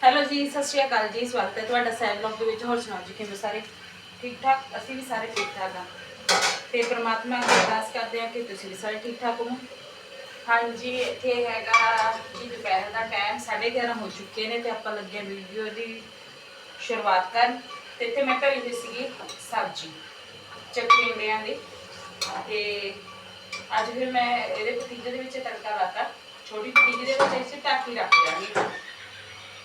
Hello ਜੀ, ਸਤਿ ਸ਼੍ਰੀ ਅਕਾਲ ਜੀ, ਸਵਾਗਤ ਹੈ ਤੁਹਾਡਾ ਸੈਲ ਬਲੌਗ ਦੇ ਵਿੱਚ। ਹੋਰ ਸੁਣਾਓ ਜੀ, ਕਿਵੇਂ ਸਾਰੇ? ਠੀਕ ਠਾਕ? ਅਸੀਂ ਵੀ ਸਾਰੇ ਠੀਕ ਠਾਕ ਹਾਂ ਤੇ ਪ੍ਰਮਾਤਮਾ ਅੱਗੇ ਅਰਦਾਸ ਕਰਦੇ ਹਾਂ ਕਿ ਤੁਸੀਂ ਵੀ ਸਾਰੇ ਠੀਕ ਠਾਕ ਹੋਵੋ। ਹਾਂਜੀ, ਇੱਥੇ ਹੈਗਾ ਜੀ, ਦੁਪਹਿਰ ਦਾ ਟਾਈਮ 11:30 ਹੋ ਚੁੱਕੇ ਨੇ ਤੇ ਆਪਾਂ ਲੱਗੇ ਵੀਡੀਓ ਦੀ ਸ਼ੁਰੂਆਤ ਕਰਨ। ਤੇ ਇੱਥੇ ਮੈਂ ਧਰੀ ਹੋਈ ਸੀਗੀ, ਸਬਜ਼ੀ ਚੱਕੀ ਇੰਡੀਆਂ ਦੀ। ਤੇ ਅੱਜ ਫਿਰ ਮੈਂ ਇਹਦੇ ਪਤੀਲੇ ਦੇ ਵਿੱਚ ਤੜਕਾ ਲਾਤਾ। ਛੋਟੀ ਪਤੀਲੇ ਦੇ ਵਿੱਚ ਇਸੇ ਟਾਕੀ ਰੱਖ ਦਾਂਗੀ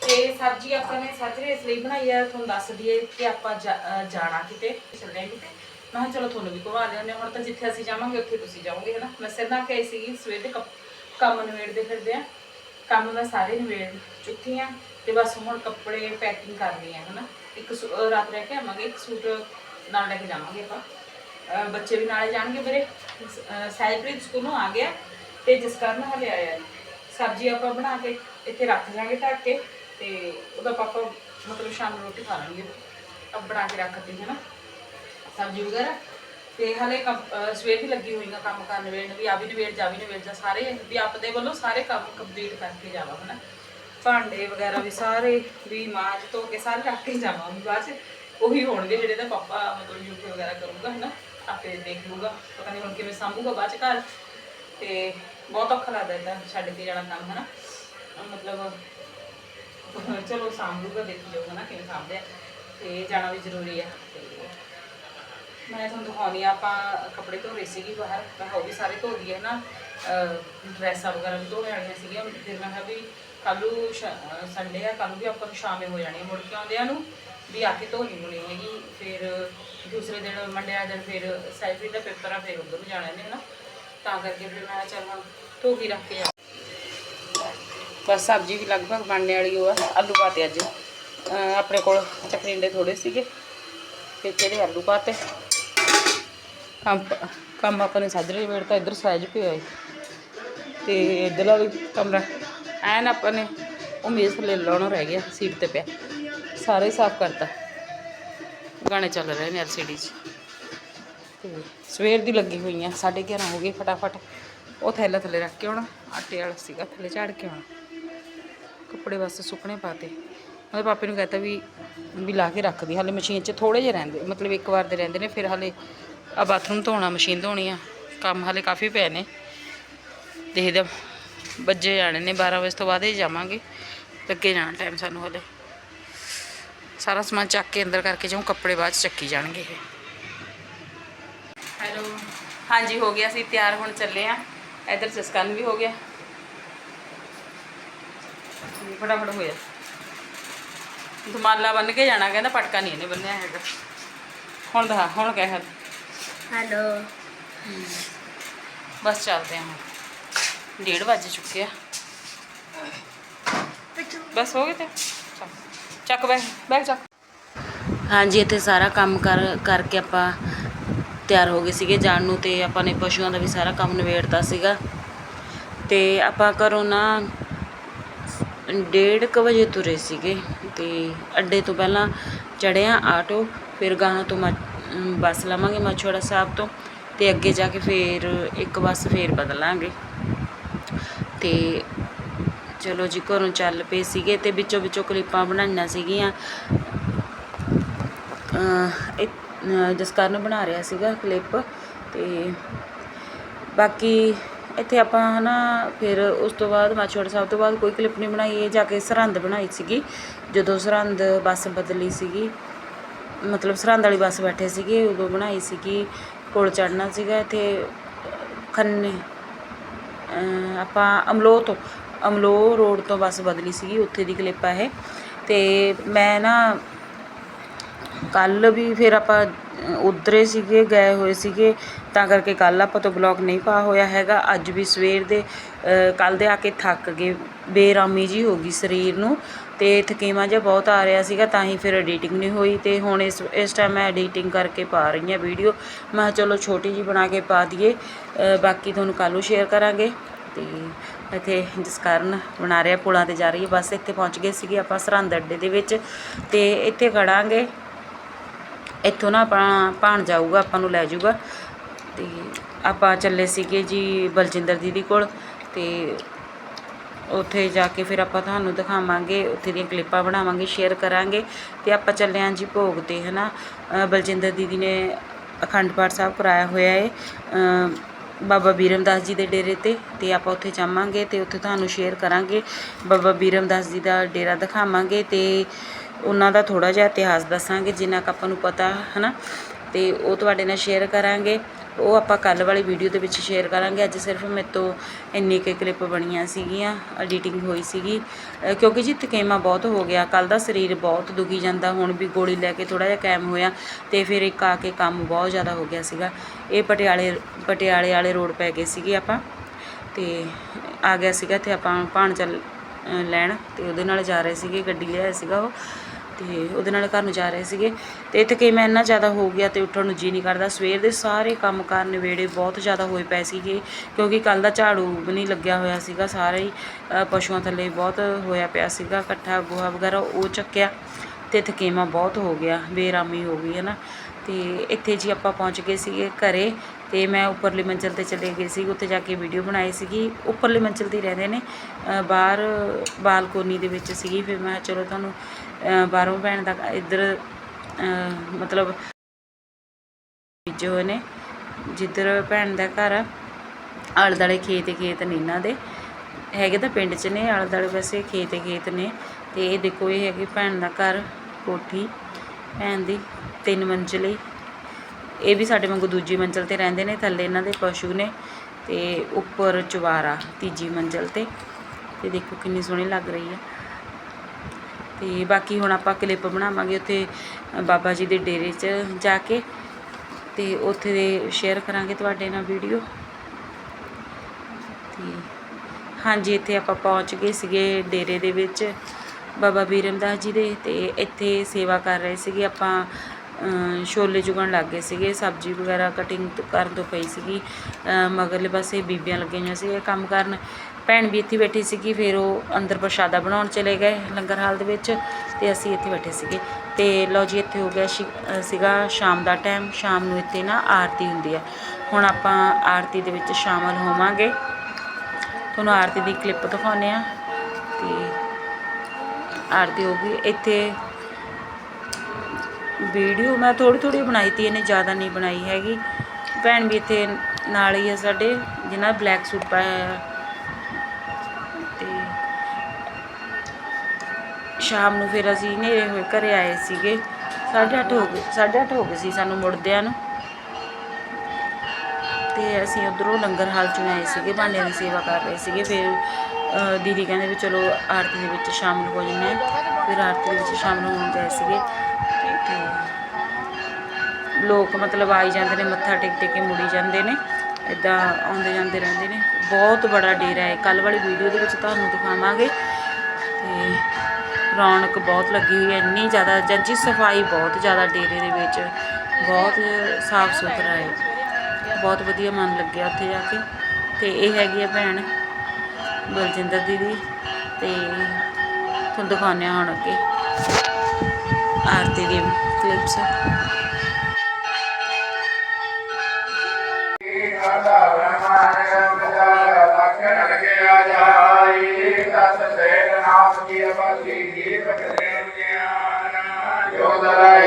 ਤੇ ਸਬਜ਼ੀ ਆਪਾਂ ਨੇ ਸਾਜਰੇ ਇਸ ਲਈ ਬਣਾਈ ਆ, ਤੁਹਾਨੂੰ ਦੱਸ ਦਈਏ ਕਿ ਆਪਾਂ ਜਾ- ਜਾਣਾ ਕਿਤੇ, ਚੱਲੇ ਹਾਂ ਕਿਤੇ। ਮੈਂ ਕਿਹਾ ਚਲੋ ਤੁਹਾਨੂੰ ਵੀ ਘੁਮਾ ਲਿਆਉਂਦੇ ਹਾਂ। ਹੁਣ ਤਾਂ ਜਿੱਥੇ ਅਸੀਂ ਜਾਵਾਂਗੇ, ਉੱਥੇ ਤੁਸੀਂ ਜਾਓਗੇ, ਹਨਾ? ਮੈਂ ਸਿਰ ਨਾ ਕੇ ਸੀਗੀ, ਸਵੇਰ ਦੇ ਕੰਮ ਨਵੇੜਦੇ ਫਿਰਦੇ ਆ। ਕੰਮ ਮੈਂ ਸਾਰੇ ਨਵੇੜ ਚੁੱਕੀ ਆ ਤੇ ਬਸ ਹੁਣ ਕੱਪੜੇ ਪੈਕਿੰਗ ਕਰਨੀ ਆ, ਹਨਾ? ਇੱਕ ਸੂ- ਰਾਤ ਰਹਿ ਕੇ ਆਵਾਂਗੇ, ਇੱਕ ਸੂਟ ਨਾਲ ਲੈ ਕੇ ਜਾਵਾਂਗੇ ਆਪਾਂ। ਬੱਚੇ ਵੀ ਨਾਲੇ ਜਾਣਗੇ ਮੇਰੇ ਸਾਈਪ੍ਰੀਤ ਸਕੂਲੋਂ ਆ ਗਿਆ ਤੇ ਜਿਸ ਕਾਰਨ ਹਲੇ ਆਇਆ ਨੀ। ਸਬਜ਼ੀ ਆਪਾਂ ਬਣਾ ਕੇ ਇੱਥੇ ਰੱਖ ਜਾਾਂਗੇ, ਢੱਕ ਕੇ। ਤੇ ਉਹਦਾ ਪਾਪਾ ਮਤਲਬ ਸ਼ਾਮ ਨੂੰ ਰੋਟੀ ਖਾ ਲੈਣਗੇ। ਅਬ ਬਣਾ ਕੇ ਰੱਖਦੇ ਹੈ ਨਾ ਸਬਜ਼ੀ ਵਗੈਰਾ। ਤੇ ਹਲੇ ਕੰਮ- ਸਵੇਰ ਵੀ ਲੱਗੀ ਹੋਈ ਕੰਮ ਕਰਨ ਵੇਲੇ ਵੀ ਆ ਵੀ ਨਵੇੜ, ਜਾ ਵੀ ਨਵੇੜ, ਜਾ ਸਾਰੇ ਵੀ ਆਪਦੇ ਵੱਲੋਂ ਸਾਰੇ ਕੰਮ ਕੰਪਲੀਟ ਕਰਕੇ ਜਾਵਾਂ, ਹਨਾ? ਭਾਂਡੇ ਵਗੈਰਾ ਵੀ ਸਾਰੇ, ਵੀ ਮਾਂਜ ਧੋ ਕੇ ਸਾਰੇ ਰੱਖ ਕੇ ਜਾਵਾਂ ਬਾਅਦ ਚ। ਉਹੀ ਹੋਣਗੇ ਜਿਹੜੇ ਤਾਂ ਪਾਪਾ ਮਤਲਬ ਯੂਕੇ ਵਗੈਰਾ ਕਰੂਗਾ, ਹਨਾ? ਆਪੇ ਦੇਖ ਲੂਗਾ ਪਤਾ ਨਹੀਂ ਹੁਣ ਕਿਵੇਂ ਸੰਭੂਗਾ ਬਾਅਦ ਚ ਘਰ। ਤੇ ਬਹੁਤ ਔਖਾ ਲੱਗਦਾ ਏਦਾਂ ਛੱਡ ਕੇ ਜਾਣਾ ਕੰਮ, ਹਨਾ? ਅਹ ਮਤਲਬ ਚਲੋ ਸਾਂਭੂਗਾ ਦੇਖੀ ਜਾਊਗਾ ਨਾ ਕਿਵੇਂ ਸਾਂਭਦੇ ਆ। ਤੇ ਜਾਣਾ ਵੀ ਜ਼ਰੂਰੀ ਆ। ਤੇ ਮੈਂ ਤੁਹਾਨੂੰ ਦਿਖਾਉਣੀ ਆ, ਆਪਾਂ ਕੱਪੜੇ ਧੋ ਰਹੇ ਸੀਗੀ ਬਾਹਰ। ਮੈਂ ਕਿਹਾ ਉਹ ਵੀ ਸਾਰੇ ਧੋ ਦਈਏ ਨਾ ਡਰੈਸਾਂ ਵਗੈਰਾ ਵੀ ਧੋਣੇ ਵਾਲੀਆਂ ਸੀਗੀਆਂ ਫਿਰ ਮੈਂ ਕਿਹਾ ਵੀ ਕੱਲ ਨੂੰ ਸੰਡੇ ਆ ਕੱਲ ਨੂੰ ਵੀ ਆਪਾਂ ਨੂੰ ਸ਼ਾਮੇ ਹੋ ਜਾਣੀ ਮੁੜ ਕੇ ਆਉਂਦਿਆਂ ਨੂੰ ਵੀ ਆ ਕੇ ਧੋਣੀ ਹੋਣੀ ਹੈਗੀ। ਫਿਰ ਦੂਸਰੇ ਦਿਨ, ਮੰਡੇ ਵਾਲੇ ਦਿਨ ਫਿਰ ਸੈਲਫੀ ਦਾ ਪੇਪਰ ਆ, ਫਿਰ ਉਧਰ ਨੂੰ ਜਾਣਾ ਨੇ ਨਾ ਤਾਂ ਕਰਕੇ ਫਿਰ ਮੈਂ ਕਿਹਾ ਚੱਲ ਹੁਣ ਧੋ ਕੇ ਰੱਖ ਕੇ ਜਾ ਬਸ ਸਬਜ਼ੀ ਵੀ ਲਗਭਗ ਬਣਨੇ ਵਾਲੀ ਉਹ ਆ, ਆਲੂ ਪਾਤੇ ਅੱਜ। ਆਪਣੇ ਕੋਲ ਚਕਰਿੰਡੇ ਥੋੜੇ ਸੀਗੇ, ਫਿਰ ਜਿਹੜੇ ਆਲੂ ਪਾਤੇ? ਕੰਮ ਕੰਮ ਆਪਾਂ ਨੇ ਸਾਜਰੇ ਵੇੜਤਾ ਇੱਧਰ ਸਾਈਜ਼ ਪਿਆ ਏ ਤੇ ਇੱਧਰਲਾ ਵੀ ਕਮਰਾ। ਐਨ ਆਪਾਂ ਨੇ ਉਹ ਮੇਜ਼ ਥੱਲੇ ਲਾਉਣਾ ਰਹਿ ਗਿਆ, ਸੀਟ ਤੇ ਪਿਆ। ਸਾਰੇ ਸਾਫ਼ ਕਰਤਾ। ਗਾਣੇ ਚੱਲ ਰਹੇ ਨੇ ਐਲਸੀਡੀ 'ਚ। ਤੇ ਸਵੇਰ ਦੀ ਲੱਗੀ ਹੋਈ ਆ 11:30 ਹੋ ਗਏ ਫਟਾਫਟ। ਉਹ ਥੈਲਾ ਥੱਲੇ ਰੱਖ ਕੇ ਆਉਣਾ, ਆਟੇ ਵਾਲਾ ਸੀਗਾ ਥੱਲੇ ਝਾੜ ਕੇ ਆਉਣਾ। ਕੱਪੜੇ ਵਾਸਤੇ ਸੁੱਕਣੇ ਪਾਤੇ। ਉਹਦੇ ਪਾਪੇ ਨੂੰ ਕਹਤਾ ਵੀ ਵੀ ਲਾ ਕੇ ਰੱਖਦੀ ਹਾਲੇ ਮਸ਼ੀਨ 'ਚ ਥੋੜੇ ਜਿਹੇ ਰਹਿੰਦੇ ਮਤਲਬ ਇੱਕ ਵਾਰ ਦੇ ਰਹਿੰਦੇ ਨੇ ਫਿਰ ਹਾਲੇ ਆ ਬਾਥਰੂਮ ਧੋਣਾ ਮਸ਼ੀਨ ਧੋਣੀ ਆ ਕੰਮ ਹਾਲੇ ਕਾਫੀ ਪਏ ਨੇ। ਦੇਖਦੇ ਹਾਂ, ਵੱਜੇ ਜਾਣੇ ਨੇ 12 ਵਜੇ ਤੋਂ ਬਾਅਦ ਹੀ ਜਾਵਾਂਗੇ ਲੱਗੇ ਜਾਣਾ ਟਾਈਮ ਸਾਨੂੰ ਹਲੇ। ਸਾਰਾ ਸਮਾਨ ਚੱਕ ਕੇ ਅੰਦਰ ਕਰਕੇ ਜਾਉਂ ਕੱਪੜੇ ਬਾਅਦ 'ਚ ਚੱਕੀ ਜਾਣਗੇ ਇਹ। ਹੈਲੋ ਹਾਂਜੀ ਹੋ ਗਿਆ ਸੀ ਤਿਆਰ ਹੁਣ ਚੱਲੇ ਆ। ਇਧਰ ਜਸਕਨ ਵੀ ਹੋ ਗਿਆ। ਫਟਾਫਟ ਹੋਇਆ ਦੁਮਾਲਾ ਬੰਨ ਕੇ ਜਾਣਾ ਕਹਿੰਦਾ ਪਟਕਾ ਨਹੀਂ ਇਹਨੇ ਬੰਨਿਆ ਹੈਗਾ। ਹੁਣ ਦਾ ਹੁਣ ਕਹਿ ਹਲ। ਬਸ ਚੱਲਦੇ ਹਾਂ ਹੁਣ। ਡੇਢ ਵੱਜ ਚੁੱਕੇ ਆ। ਬਸ ਹੋ ਗਏ ਤੇ। ਚੱਕ ਬੈਗ ਬੈਗ ਚੱਕ। ਹਾਂਜੀ ਇੱਥੇ ਸਾਰਾ ਕੰਮ ਕਰ ਕਰਕੇ ਆਪਾਂ ਤਿਆਰ ਹੋ ਗਏ ਸੀਗੇ ਜਾਣ ਨੂੰ ਤੇ ਆਪਾਂ ਨੇ ਪਸ਼ੂਆਂ ਦਾ ਵੀ ਸਾਰਾ ਕੰਮ ਨਿਬੇੜਤਾ ਸੀਗਾ। ਤੇ ਆਪਾਂ ਘਰੋਂ ਨਾ ਡੇਢ ਕੁ ਵਜੇ ਤੁਰੇ ਸੀਗੇ ਅਤੇ ਅੱਡੇ ਤੋਂ ਪਹਿਲਾਂ ਚੜ੍ਹਿਆ ਆਟੋ, ਫਿਰ ਗਾਹਾਂ ਤੋਂ ਮਾ- ਬੱਸ ਲਵਾਂਗੇ ਮਛੋੜਾ ਸਾਹਿਬ ਤੋਂ ਅਤੇ ਅੱਗੇ ਜਾ ਕੇ ਫਿਰ ਇੱਕ ਬੱਸ ਫਿਰ ਬਦਲਾਂਗੇ। ਅਤੇ ਚਲੋ ਜੀ, ਘਰੋਂ ਚੱਲ ਪਏ ਸੀਗੇ ਤੇ ਵਿੱਚੋਂ ਵਿੱਚੋਂ ਕਲਿੱਪਾਂ ਬਣਾਈਆਂ ਸੀਗੀਆਂ। ਅਹ ਇੱਕ ਜਸਕਰਨ ਬਣਾ ਰਿਹਾ ਸੀਗਾ ਕਲਿੱਪ ਤੇ ਬਾਕੀ ਇੱਥੇ ਆਪਾਂ ਹੈ ਨਾ ਫਿਰ ਉਸ ਤੋਂ ਬਾਅਦ ਮਾਛੋੜ ਸਾਹਿਬ ਤੋਂ ਬਾਅਦ ਕੋਈ ਕਲਿੱਪ ਨਹੀਂ ਬਣਾਈ, ਇਹ ਜਾ ਕੇ ਸਰਹੰਦ ਬਣਾਈ ਸੀਗੀ। ਜਦੋਂ ਸਰਹੰਦ ਬੱਸ ਬਦਲੀ ਸੀਗੀ, ਮਤਲਬ ਸਰਹੰਦ ਵਾਲੀ ਬੱਸ ਬੈਠੇ ਸੀਗੇ, ਉਦੋਂ ਬਣਾਈ ਸੀਗੀ, ਕੋਲ ਚੜਨਾ ਸੀਗਾ ਇੱਥੇ, ਖੰਨੇ ਆਪਾਂ ਅਮਲੋ ਤੋਂ ਅਮਲੋ ਰੋਡ ਤੋਂ ਬੱਸ ਬਦਲੀ ਸੀਗੀ, ਉੱਥੇ ਦੀ ਕਲਿੱਪ ਆ ਇਹ। ਤੇ ਮੈਂ ਨਾ ਕੱਲ੍ਹ ਵੀ ਫਿਰ ਆਪਾਂ ਉੱਧਰੇ ਸੀਗੇ, ਗਏ ਹੋਏ ਸੀਗੇ, ਤਾਂ ਕਰਕੇ ਕੱਲ੍ਹ ਆਪਾਂ ਤੋਂ ਬਲੌਗ ਨਹੀਂ ਪਾ ਹੋਇਆ ਹੈਗਾ। ਅੱਜ ਵੀ ਸਵੇਰ ਦੇ ਕੱਲ੍ਹ ਦੇ ਆ ਕੇ ਥੱਕ ਗਏ। ਬੇਰਾਮੀ ਜੀ ਹੋ ਗਈ ਸਰੀਰ ਨੂੰ ਅਤੇ ਥਕੇਵਾਂ ਜਿਹਾ ਬਹੁਤ ਆ ਰਿਹਾ ਸੀਗਾ, ਤਾਂ ਹੀ ਫਿਰ ਐਡੀਟਿੰਗ ਨਹੀਂ ਹੋਈ ਅਤੇ ਹੁਣ ਇਸ ਇਸ ਟਾਈਮ ਮੈਂ ਐਡੀਟਿੰਗ ਕਰਕੇ ਪਾ ਰਹੀ ਹਾਂ ਵੀਡੀਓ ਮੈਂ ਕਿਹਾ ਚਲੋ ਛੋਟੀ ਜੀ ਬਣਾ ਕੇ ਪਾ ਦਈਏ ਬਾਕੀ ਤੁਹਾਨੂੰ ਕੱਲ੍ਹ ਨੂੰ ਸ਼ੇਅਰ ਕਰਾਂਗੇ। ਅਤੇ ਇੱਥੇ ਜਿਸ ਕਾਰਨ ਬਣਾ ਰਿਹਾ, ਪੁਲਾਂ ਤੇ ਜਾ ਰਹੀ ਹੈ। ਬਸ ਇੱਥੇ ਪਹੁੰਚ ਗਏ ਸੀਗੇ ਆਪਾਂ ਸਰਹੰਦ ਅੱਡੇ ਦੇ ਵਿੱਚ ਅਤੇ ਇੱਥੇ ਖੜਾਂਗੇ। ਇੱਥੋਂ ਨਾ ਆਪਣਾ ਭਾਣ ਜਾਊਗਾ ਆਪਾਂ ਨੂੰ ਲੈ ਜਾਊਗਾ। ਤੇ ਆਪਾਂ ਚੱਲੇ ਸੀਗੇ ਜੀ ਬਲਜਿੰਦਰ ਦੀਦੀ ਕੋਲ ਤੇ ਉੱਥੇ ਜਾ ਕੇ ਫਿਰ ਆਪਾਂ ਤੁਹਾਨੂੰ ਦਿਖਾਵਾਂਗੇ ਉੱਥੇ ਦੀਆਂ ਕਲਿੱਪਾਂ ਬਣਾਵਾਂਗੇ ਸ਼ੇਅਰ ਕਰਾਂਗੇ ਤੇ ਆਪਾਂ ਚੱਲੇ ਹਾਂ ਜੀ ਭੋਗ ਤੇ ਹਨਾ? ਅ, ਬਲਜਿੰਦਰ ਦੀਦੀ ਨੇ ਅਖੰਡ ਪਾਠ ਸਾਹਿਬ ਕਰਾਇਆ ਹੋਇਆ ਹੈ ਬਾਬਾ ਬੀਰਮਦਾਸ ਜੀ ਦੇ ਡੇਰੇ ਤੇ ਤੇ ਆਪਾਂ ਉੱਥੇ ਜਾਵਾਂਗੇ ਤੇ ਉੱਥੇ ਤੁਹਾਨੂੰ ਸ਼ੇਅਰ ਕਰਾਂਗੇ ਬਾਬਾ ਬੀਰਮਦਾਸ ਜੀ ਦਾ ਡੇਰਾ ਦਿਖਾਵਾਂਗੇ ਤੇ ਉਹਨਾਂ ਦਾ ਥੋੜ੍ਹਾ ਜਿਹਾ ਇਤਿਹਾਸ ਦੱਸਾਂਗੇ, ਜਿੰਨਾ ਕੁ ਆਪਾਂ ਨੂੰ ਪਤਾ ਹੈ ਨਾ ਅਤੇ ਉਹ ਤੁਹਾਡੇ ਨਾਲ ਸ਼ੇਅਰ ਕਰਾਂਗੇ। ਉਹ ਆਪਾਂ ਕੱਲ੍ਹ ਵਾਲੀ ਵੀਡੀਓ ਦੇ ਵਿੱਚ ਸ਼ੇਅਰ ਕਰਾਂਗੇ। ਅੱਜ ਸਿਰਫ ਮੇਰੇ ਤੋਂ ਇੰਨੀ ਕੁ ਕਲਿੱਪ ਬਣੀਆਂ ਸੀਗੀਆਂ ਐਡੀਟਿੰਗ ਹੋਈ ਸੀਗੀ। ਕਿਉਂਕਿ ਜੀ ਥਕੇਮਾ ਬਹੁਤ ਹੋ ਗਿਆ। ਕੱਲ ਦਾ ਸਰੀਰ ਬਹੁਤ ਦੁਖੀ ਜਾਂਦਾ। ਹੁਣ ਵੀ ਗੋਲੀ ਲੈ ਕੇ ਥੋੜਾ ਜਿਹਾ ਕਾਇਮ ਹੋਇਆ ਤੇ ਫਿਰ ਇੱਕ ਆ ਕੇ ਕੰਮ ਬਹੁਤ ਜ਼ਿਆਦਾ ਹੋ ਗਿਆ ਸੀਗਾ। ਇਹ ਪਟਿਆਲੇ ਪਟਿਆਲੇ ਵਾਲੇ ਰੋਡ ਪੈ ਗਏ ਸੀਗੇ ਆਪਾਂ। ਤੇ ਆ ਗਿਆ ਸੀਗਾ ਤੇ ਆਪਾਂ ਭਾਣ ਚੱਲ ਲੈਣ ਤੇ ਉਹਦੇ ਨਾਲ ਜਾ ਰਹੇ ਸੀਗੇ, ਗੱਡੀ ਲਿਆਇਆ ਸੀਗਾ ਉਹ। ਤੇ ਉਹਦੇ ਨਾਲ ਘਰ ਨੂੰ ਜਾ ਰਹੇ ਸੀਗੇ ਤੇ ਥਕੇਮਾ ਇੰਨਾ ਜ਼ਿਆਦਾ ਹੋ ਗਿਆ ਤੇ ਉੱਠਣ ਨੂੰ ਜੀ ਨਹੀਂ ਕਰਦਾ। ਸਵੇਰ ਦੇ ਸਾਰੇ ਕੰਮ ਕਾਰ ਨਵੇੜੇ ਬਹੁਤ ਜ਼ਿਆਦਾ ਹੋਏ ਪਏ ਸੀਗੇ ਕਿਉਂਕਿ ਕੱਲ ਦਾ ਝਾੜੂ ਵੀ ਨਹੀਂ ਲੱਗਿਆ ਹੋਇਆ ਸੀਗਾ। ਸਾਰਾ ਹੀ ਪਸ਼ੂਆਂ ਥੱਲੇ ਬਹੁਤ ਹੋਇਆ ਪਿਆ ਸੀਗਾ, ਇਕੱਠਾ ਗੋਹਾ ਵਗੈਰਾ ਉਹ ਚੱਕਿਆ ਤੇ ਥਕੇਮਾ ਬਹੁਤ ਹੋ ਗਿਆ, ਬੇਰਾਮੀ ਹੋ ਗਈ ਹੈ ਨਾ ਤੇ ਇੱਥੇ ਜੀ ਆਪਾਂ ਪਹੁੰਚ ਗਏ ਸੀਗੇ ਘਰੇ ਤੇ ਮੈਂ ਉੱਪਰਲੀ ਮੰਜ਼ਲ ਤੇ ਚਲੇ ਗਈ ਸੀ। ਉੱਥੇ ਜਾ ਕੇ ਵੀਡੀਓ ਬਣਾਈ ਸੀਗੀ। ਉੱਪਰਲੀ ਮੰਜ਼ਲ ਤੇ ਰਹਿੰਦੇ ਨੇ। ਬਾਹਰ ਬਾਲਕੋਨੀ ਦੇ ਵਿੱਚ ਸੀਗੀ। ਫਿਰ ਮੈਂ ਚਲੋ ਤੁਹਾਨੂੰ ਬਾਹਰੋਂ ਭੈਣ ਦਾ ਇੱਧਰ ਮਤਲਬ ਬੀਜੇ ਹੋਏ ਨੇ, ਜਿੱਧਰ ਭੈਣ ਦਾ ਘਰ ਆਲੇ ਦੁਆਲੇ ਖੇਤ ਖੇਤ ਨੇ ਇਹਨਾਂ ਦੇ। ਹੈਗੇ ਤਾਂ ਪਿੰਡ 'ਚ ਨੇ ਆਲੇ ਦੁਆਲੇ ਵੈਸੇ ਖੇਤ ਖੇਤ ਨੇ। ਤੇ ਇਹ ਦੇਖੋ, ਇਹ ਹੈਗੀ ਭੈਣ ਦਾ ਘਰ, ਕੋਠੀ, ਭੈਣ ਦੀ ਤਿੰਨ ਮੰਜ਼ਲੀ ਇਹ ਵੀ ਸਾਡੇ ਵਾਂਗੂ ਦੂਜੀ ਮੰਜ਼ਲ ਤੇ ਰਹਿੰਦੇ ਨੇ, ਥੱਲੇ ਇਹਨਾਂ ਦੇ ਪਸ਼ੂ ਨੇ ਤੇ ਉੱਪਰ ਚੁਬਾਰਾ ਤੀਜੀ ਮੰਜ਼ਲ ਤੇ। ਤੇ ਦੇਖੋ ਕਿੰਨੀ ਸੋਹਣੀ ਲੱਗ ਰਹੀ ਹੈ ਤੇ ਬਾਕੀ ਹੁਣ ਆਪਾਂ ਕਲਿੱਪ ਬਣਾਵਾਂਗੇ ਉੱਥੇ ਬਾਬਾ ਜੀ ਦੇ ਡੇਰੇ 'ਚ ਜਾ ਕੇ ਤੇ ਉੱਥੇ ਦੇ ਸ਼ੇਅਰ ਕਰਾਂਗੇ ਤੁਹਾਡੇ ਨਾਲ ਵੀਡੀਓ ਤੇ ਹਾਂਜੀ ਇੱਥੇ ਆਪਾਂ ਪਹੁੰਚ ਗਏ ਸੀਗੇ ਡੇਰੇ ਦੇ ਵਿੱਚ ਬਾਬਾ ਬੀਰਮਦਾਸ ਜੀ ਦੇ ਤੇ ਇੱਥੇ ਸੇਵਾ ਕਰ ਰਹੇ ਸੀਗੇ ਆਪਾਂ ਛੋਲੇ ਜੁਗਣ ਲੱਗ ਗਏ ਸੀਗੇ ਸਬਜ਼ੀ ਵਗੈਰਾ ਕਟਿੰਗ ਕਰਨ ਤੋਂ ਪਈ ਸੀਗੀ ਅ, ਮਗਰਲੇ ਪਾਸੇ ਬੀਬੀਆਂ ਲੱਗੀਆਂ ਹੋਈਆਂ ਸੀ ਕੰਮ ਕਰਨ। ਭੈਣ ਵੀ ਇੱਥੇ ਬੈਠੀ ਸੀਗੀ, ਫਿਰ ਉਹ ਅੰਦਰ ਪ੍ਰਸ਼ਾਦਾ ਬਣਾਉਣ ਚਲੇ ਗਏ ਲੰਗਰ ਹਾਲ ਦੇ ਵਿੱਚ ਤੇ ਅਸੀਂ ਇੱਥੇ ਬੈਠੇ ਸੀਗੇ। ਤੇ ਲਓ ਜੀ, ਇੱਥੇ ਹੋ ਗਿਆ ਸ਼ੀ- ਸੀਗਾ ਸ਼ਾਮ ਦਾ ਟਾਈਮ ਸ਼ਾਮ ਨੂੰ ਇੱਥੇ ਨਾ ਆਰਤੀ ਹੁੰਦੀ ਹੈ ਹੁਣ ਆਪਾਂ ਆਰਤੀ ਦੇ ਵਿੱਚ ਸ਼ਾਮਲ ਹੋਵਾਂਗੇ। ਤੁਹਾਨੂੰ ਆਰਤੀ ਦੀ ਕਲਿੱਪ ਦਿਖਾਉਂਦੇ ਆ ਤੇ ਆਰਤੀ ਹੋ ਗਈ। ਇੱਥੇ ਵੀਡੀਓ ਮੈਂ ਥੋੜੀ ਥੋੜੀ ਬਣਾਈ ਤੀ, ਇਹਨੇ ਜ਼ਿਆਦਾ ਨਹੀਂ ਬਣਾਈ ਹੈਗੀ। ਭੈਣ ਵੀ ਇੱਥੇ ਨਾਲ ਹੀ ਹੈ ਸਾਡੇ, ਜਿਹਨਾਂ ਬਲੈਕ ਸੂਟ ਪਾਇਆ ਸ਼ਾਮ ਨੂੰ ਫਿਰ ਅਸੀਂ ਹਨੇਰੇ ਹੋਏ ਘਰੇ ਆਏ ਸੀਗੇ। 8:30 ਹੋ ਗਏ 8:30 ਹੋ ਗਏ ਸੀ ਸਾਨੂੰ ਮੁੜਦਿਆਂ ਨੂੰ। ਤੇ ਅਸੀਂ ਉਧਰੋਂ ਲੰਗਰ ਹਾਲ ਚੋਂ ਆਏ ਸੀਗੇ, ਭਾਂਡਿਆਂ ਦੀ ਸੇਵਾ ਕਰ ਰਹੇ ਸੀਗੇ। ਫਿਰ ਦੀਦੀ ਕਹਿੰਦੇ ਵੀ ਚਲੋ ਆਰਤੀ ਦੇ ਵਿੱਚ ਸ਼ਾਮਲ ਹੋ ਜੰਨੇ ਫਿਰ ਆਰਤੀ ਦੇ ਵਿੱਚ ਸ਼ਾਮਲ ਹੋਣ ਗਏ ਸੀਗੇ। ਤੇ ਲੋਕ ਮਤਲਬ ਆਈ ਜਾਂਦੇ ਨੇ, ਮੱਥਾ ਟੇਕ ਟੇਕ ਕੇ ਮੁੜੀ ਜਾਂਦੇ ਨੇ। ਇਦਾਂ ਆਉਂਦੇ ਜਾਂਦੇ ਰਹਿੰਦੇ ਨੇ। ਬਹੁਤ ਬੜਾ ਡੇਰਾ ਹੈ। ਕੱਲ ਵਾਲੀ ਵੀਡੀਓ ਦੇ ਵਿੱਚ ਤੁਹਾਨੂੰ ਦਿਖਾਵਾਂਗੇ। ਰੌਣਕ ਬਹੁਤ ਲੱਗੀ ਹੋਈ ਹੈ, ਇੰਨੀ ਜ਼ਿਆਦਾ ਜੱਜੀ ਸਫ਼ਾਈ ਬਹੁਤ ਜ਼ਿਆਦਾ ਡੇਰੇ ਦੇ ਵਿੱਚ, ਬਹੁਤ ਸਾਫ਼ ਸੁਥਰਾ ਹੈ। ਬਹੁਤ ਵਧੀਆ ਮਨ ਲੱਗਿਆ ਉੱਥੇ ਜਾ ਕੇ। ਤੇ ਇਹ ਹੈਗੀ ਆ ਭੈਣ ਬਲਜਿੰਦਰ ਦੀਦੀ ਤੇ ਤੁਹਾਨੂੰ ਦਿਖਾਉਂਦੇ ਹਾਂ ਹੁਣ ਅੱਗੇ। ਆਰਤੀ ਦੀ ਕਲਿੱਪਸ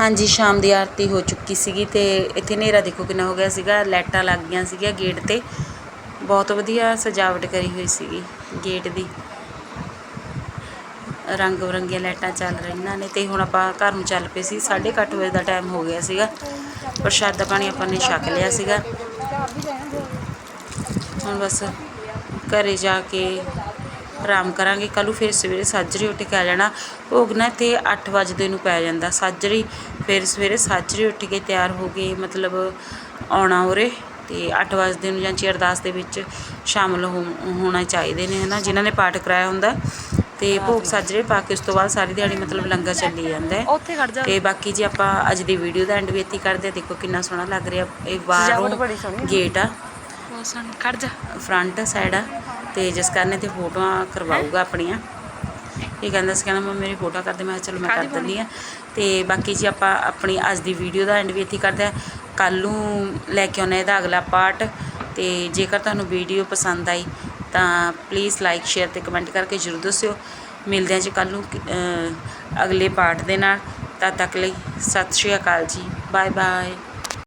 ਹਾਂਜੀ, ਸ਼ਾਮ ਦੀ ਆਰਤੀ ਹੋ ਚੁੱਕੀ ਸੀਗੀ ਤੇ ਇੱਥੇ ਹਨੇਰਾ ਦੇਖੋ ਕਿੰਨਾ ਹੋ ਗਿਆ ਸੀਗਾ, ਲਾਈਟਾਂ ਲੱਗ ਗਈਆਂ ਸੀਗੀਆਂ ਗੇਟ ਤੇ। ਬਹੁਤ ਵਧੀਆ ਸਜਾਵਟ ਕਰੀ ਹੋਈ ਸੀਗੀ ਗੇਟ ਦੀ। ਰੰਗ ਬਰੰਗੀਆਂ ਲਾਈਟਾਂ ਚੱਲ ਰਹੀਆਂ ਨੇ ਤੇ ਹੁਣ ਆਪਾਂ ਘਰ ਨੂੰ ਚੱਲ ਪਏ ਸੀ 8:30 ਵਜੇ ਦਾ ਟਾਈਮ ਹੋ ਗਿਆ ਸੀਗਾ। ਪ੍ਰਸ਼ਾਦਾ ਪਾਣੀ ਆਪਾਂ ਨੇ ਛਕ ਲਿਆ ਸੀਗਾ। ਹੁਣ ਬਸ ਘਰੇ ਜਾ ਕੇ ਆਰਾਮ ਕਰਾਂਗੇ। ਕੱਲ੍ਹ ਨੂੰ ਫਿਰ ਸਵੇਰੇ ਸਾਜਰੇ ਉੱਠ ਕੇ ਆ ਜਾਣਾ। ਭੋਗ ਨਾ ਤੇ 8 ਵਜੇ ਨੂੰ ਪੈ ਜਾਂਦਾ। ਸਾਜਰੇ ਫਿਰ ਸਵੇਰੇ ਸਾਜਰੇ ਉੱਠ ਕੇ ਤਿਆਰ ਹੋ ਕੇ ਮਤਲਬ ਆਉਣਾ ਉਰੇ ਤੇ 8 ਵਜੇ ਨੂੰ ਜਾਂਚੀ ਅਰਦਾਸ ਦੇ ਵਿੱਚ ਸ਼ਾਮਲ ਹੋਣਾ ਚਾਹੀਦੇ ਨੇ ਹਨਾ ਜਿਨ੍ਹਾਂ ਨੇ ਪਾਠ ਕਰਾਇਆ ਹੁੰਦਾ। ਤੇ ਭੋਗ ਸਾਜਰੇ ਪਾ ਕੇ ਉਸ ਤੋਂ ਬਾਅਦ ਸਾਰੀ ਦਿਹਾੜੀ ਮਤਲਬ ਲੰਗਰ ਚੱਲੀ ਜਾਂਦਾ ਹੈ। ਉੱਥੇ ਖੜ ਜਾ। ਤੇ ਬਾਕੀ ਜੇ ਆਪਾਂ ਅੱਜ ਦੀ ਵੀਡੀਓ ਦਾ ਐਂਡ ਵੀ ਇੱਥੇ ਕਰਦੇ ਹਾਂ ਦੇਖੋ ਕਿੰਨਾ ਸੋਹਣਾ ਲੱਗ ਰਿਹਾ। ਇਹ ਬਾਹਰੋਂ ਆ। ਗੇਟ ਆ ਖੜ ਜਾ। ਫਰੰਟ ਸਾਈਡ ਆ। ਤੇ ਜਿਸ ਕਰਨੇ ਤੇ ਫੋਟੋਆਂ ਕਰਵਾਊਗਾ ਆਪਣੀਆਂ। ਇਹ ਕਹਿੰਦਾ ਸੀ ਕਹਿੰਦਾ ਮੈਂ ਮੇਰੀ ਫੋਟੋ ਕਰ ਦੇ। ਮੈਂ ਕਿਹਾ ਚਲੋ ਮੈਂ ਕਰ ਦਿੰਦੀ ਆ ਤੇ ਬਾਕੀ ਜੀ ਆਪਾਂ ਆਪਣੀ ਅੱਜ ਦੀ ਵੀਡੀਓ ਦਾ ਐਂਡ ਵੀ ਇੱਥੇ ਕਰਦੇ ਆ ਕੱਲ ਨੂੰ ਲੈ ਕੇ ਆਉਣਾ ਇਹਦਾ ਅਗਲਾ ਪਾਰਟ ਤੇ ਜੇਕਰ ਤੁਹਾਨੂੰ ਵੀਡੀਓ ਪਸੰਦ ਆਈ ਤਾਂ ਪਲੀਜ਼ ਲਾਈਕ ਸ਼ੇਅਰ ਤੇ ਕਮੈਂਟ ਕਰਕੇ ਜ਼ਰੂਰ ਦੱਸਿਓ। ਮਿਲਦੇ ਹਾਂ ਜੀ ਕੱਲ ਨੂੰ ਅਗਲੇ ਪਾਰਟ ਦੇ ਨਾਲ। ਤਦ ਤੱਕ ਲਈ ਸਤਿ ਸ਼੍ਰੀ ਅਕਾਲ ਜੀ। Bye bye